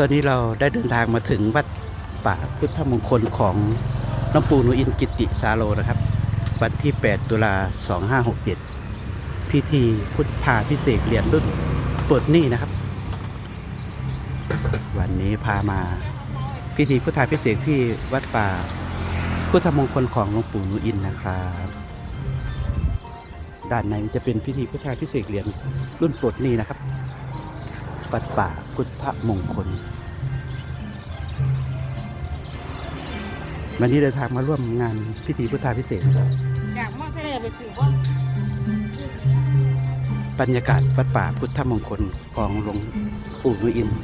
ตอนนี้เราได้เดินทางมาถึงวัดป่าพุทธมงคลของหลวงปู่นูอินกิติสาโลนะครับ วันที่ 8 ตุลา 2567 พิธีพุทธพาพิเศษเหรียญรุ่นปลดหนี้นะครับ วันนี้พามาพิธีพุทธาพิเศษที่วัดป่าพุทธมงคลของหลวงปู่นูอินนะครับ ด้านในจะเป็นพิธีพุทธาพิเศษเหรียญรุ่นปลดหนี้นะครับ วัดป่าพุทธมงคล วันนี้เดินทางมาร่วมงานพิธีพุทธาพิเศษกอยากมากทะเลไปถือว่าบรรยากาศวัดป่าพุทธมงคลของหลวงปู่นุอินทร์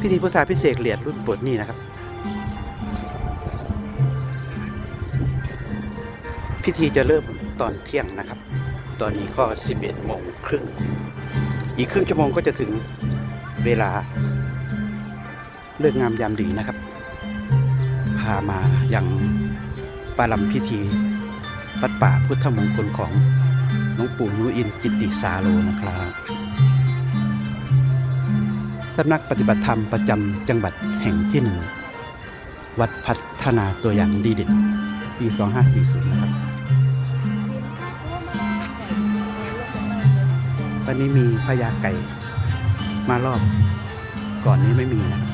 พิธีพุทธาพิเศษกเหรียญรุ่นบทนี่นะครับ พิธีจะเริ่มตอนเที่ยงนะครับ ตอนนี้ก็ 11โมงครึ่ง อีกครึ่งชั่วโมงก็จะถึงเวลา เลิกงามยามดีนะครับ พามายังปาลัมพิธีวัดป่าพุทธมงคลของหลวงปู่นุอินทร์กิติสาโลนะครับสำนักปฏิบัติธรรมประจำจังหวัดแห่งที่หนึ่งวัดพัฒนาตัวอย่างดีเด่นปี 2540 นะครับ วันนี้มีพญาไก่ มารอบก่อนนี้ไม่มีนะครับ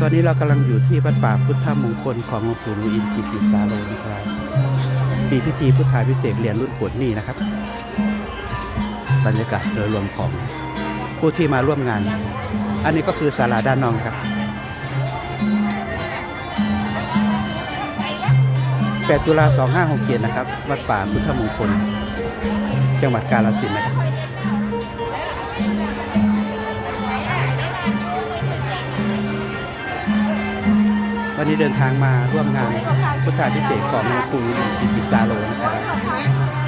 ตอนนี้เรากำลังอยู่ที่วัดป่าพุทธมงคลของหลวงปู่หนูอินกิติสาโลนะครับมีพิธีพุทธาพิเศษเหรียญรุ่นปวดนี่นะครับ บรรยากาศโดยรวมของ ผู้ที่มาร่วมงาน อันนี้ก็คือศาลาด้านนอกครับ 8 ตุลา 2567 นะครับ วัดป่าพุทธมงคล จังหวัดกาฬสินธุ์นะครับวันนี้เดินทางมาร่วมงานพุทธาพิเศษของหลวงปู่กิติสาโลนะครับ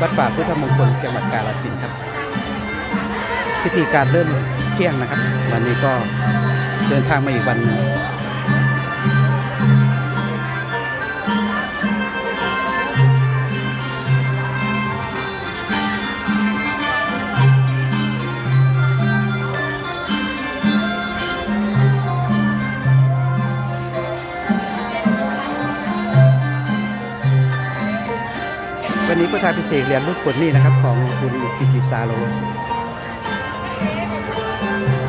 วัดป่าพุทธมงคลจังหวัดกาฬสินธุ์ครับ พิธีการเริ่มเที่ยงนะครับ วันนี้ก็เดินทางมาอีกวันหนึ่งวันนี้พุทธาพิเศษเรียญรุ่นปลดนี้นะครับ ของหลวงปู่กิติสาโล Música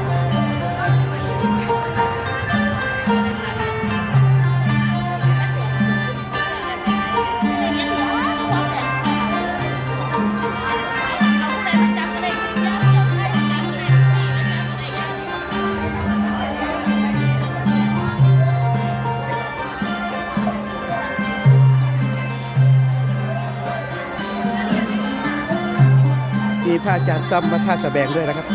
มีพระอาจารย์ตั้มมาท่าสะแบงด้วยนะครับ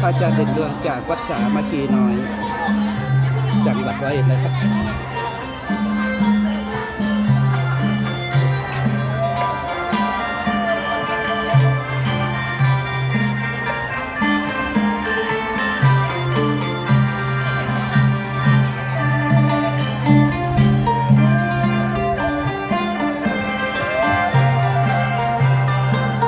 พระอาจารย์เด่นดวงจากวัดสามัคคีน้อยจังหวัดร้อยเอ็ดนะครับ